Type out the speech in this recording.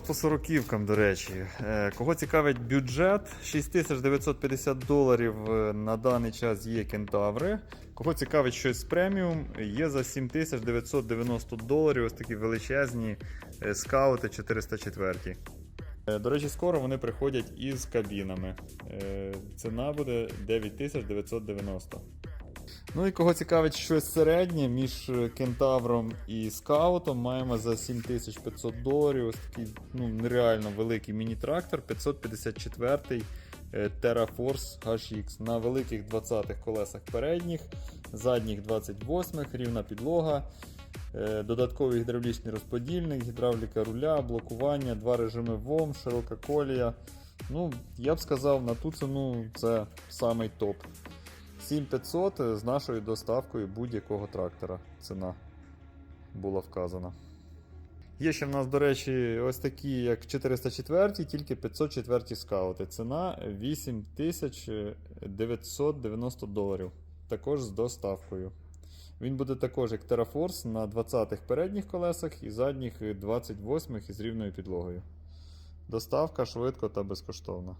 По сороківкам, до речі. Е, Кого цікавить бюджет, 6950 доларів е, на даний час є кентаври. Кого цікавить щось преміум, є за 7990 доларів ось такі величезні е, скаути 404. Е, До речі, скоро вони приходять із кабінами. Ціна буде 9990. Ну і кого цікавить щось середнє між е, кентавром і скаутом, маємо за 7500 доларів ось такий ну, нереально великий міні-трактор 554 е, TerraForce HX на великих 20-х колесах передніх, задніх 28-х, рівна підлога, е, додатковий гідравлічний розподільник, гідравліка руля, блокування, два режими ВОМ, широка колія. Ну, я б сказав, на ту ціну це самий топ. 7500 з нашою доставкою будь-якого трактора. Ціна була вказана. Є ще в нас, до речі, ось такі, як 404, тільки 504 скаути. Ціна 8990 доларів. Також з доставкою. Він буде також як TerraForce на 20-х передніх колесах і задніх 28-х із рівною підлогою. Доставка швидко та безкоштовна.